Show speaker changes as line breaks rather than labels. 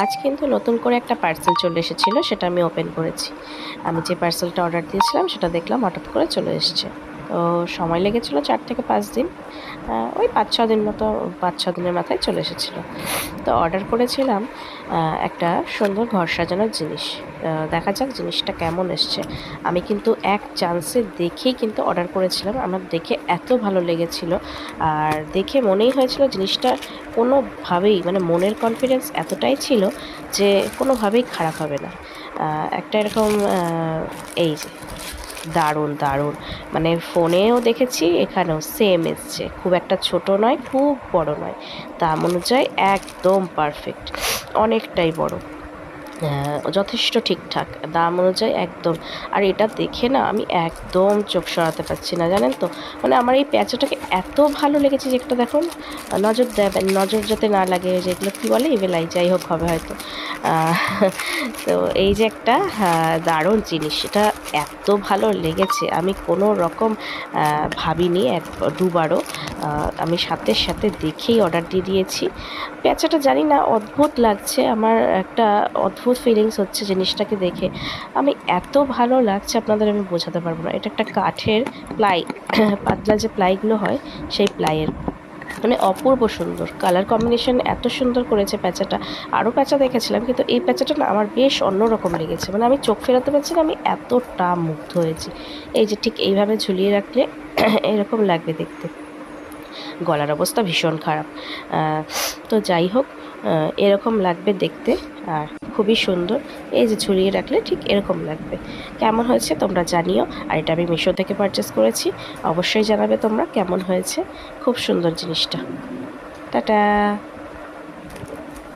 আজ কিন্তু নতুন করে একটা পার্সেল চলে এসেছিল, সেটা আমি ওপেন করেছি। আমি যে পার্সেলটা অর্ডার দিয়েছিলাম, সেটা দেখলাম, হঠাৎ করে চলে এসেছে। তো সময় লেগেছিলো চার থেকে পাঁচ দিন। ওই পাঁচ ছ দিন মতো, পাঁচ ছ দিনের মাথায় চলে এসেছিল। তো অর্ডার করেছিলাম একটা সুন্দর ঘর সাজানোর জিনিস। দেখা যাক জিনিসটা কেমন এসছে। আমি কিন্তু এক চান্সে দেখেই কিন্তু অর্ডার করেছিলাম। আমার দেখে এত ভালো লেগেছিল। আর দেখে মনেই হয়েছিল জিনিসটা কোনোভাবেই মানে মনের কনফিডেন্স এতটাই ছিল যে কোনোভাবেই খারাপ হবে না। একটা এরকম এই যে দারুণ দারুণ। মানে ফোনেও দেখেছি, এখানেও সেম এসছে। খুব একটা ছোট নয়, খুব বড় নয়। দাম অনুযায়ী একদম পারফেক্ট অনেকটাই বড়। যথেষ্ট ঠিকঠাক দাম অনুযায়ী একদম। আর এটা দেখে না আমি একদম চোখ সরাতে পারছি না, জানেন তো? মানে আমার এই প্যাঁচাটাকে এত ভালো লেগেছে যে একটা দেখুন, নজর দেবেন নজর যাতে না লাগে যেগুলো কী বলে? ইভেলাই, যাই হোক হবে হয়তো। তো এই যে একটা দারুণ জিনিস, এটা এত ভালো লেগেছে, আমি কোনো রকম ভাবিনি এক, দুবারও। আমি সাথে সাথে দেখেই অর্ডার দিয়ে দিয়েছি। পেঁচাটা জানি না, অদ্ভুত লাগছে, আমার একটা অদ্ভুত ফিলিংস হচ্ছে জিনিসটাকে দেখে, আমি এত ভালো লাগছে আপনাদের আমি বোঝাতে পারব না। এটা একটা কাঠের প্লাই, পাতলা যে প্লাইগুলো হয়, সেই প্লাইয়ের। মানে অপূর্ব সুন্দর। কালার কম্বিনেশন এত সুন্দর করেছে প্যাঁচাটা। আরও প্যাঁচা দেখেছিলাম, কিন্তু এই প্যাঁচাটা না আমার বেশ অন্যরকম লেগেছে। মানে আমি চোখ ফেরাতে পারছি না, আমি এতটা মুগ্ধ হয়েছি। এই যে ঠিক এইভাবে ঝুলিয়ে রাখলে এরকম লাগবে দেখতে। গলার অবস্থা ভীষণ খারাপ। তো যাই হোক এরকম লাগবে দেখতে। আর খুবই সুন্দর। এই যে ঝুলিয়ে রাখলে ঠিক এরকম লাগবে। কেমন হয়েছে তোমরা জানিও। আর এটা আমি মিশো থেকে পারচেস করেছি। অবশ্যই জানাবে তোমরা কেমন হয়েছে। খুব সুন্দর জিনিসটা। টাটা!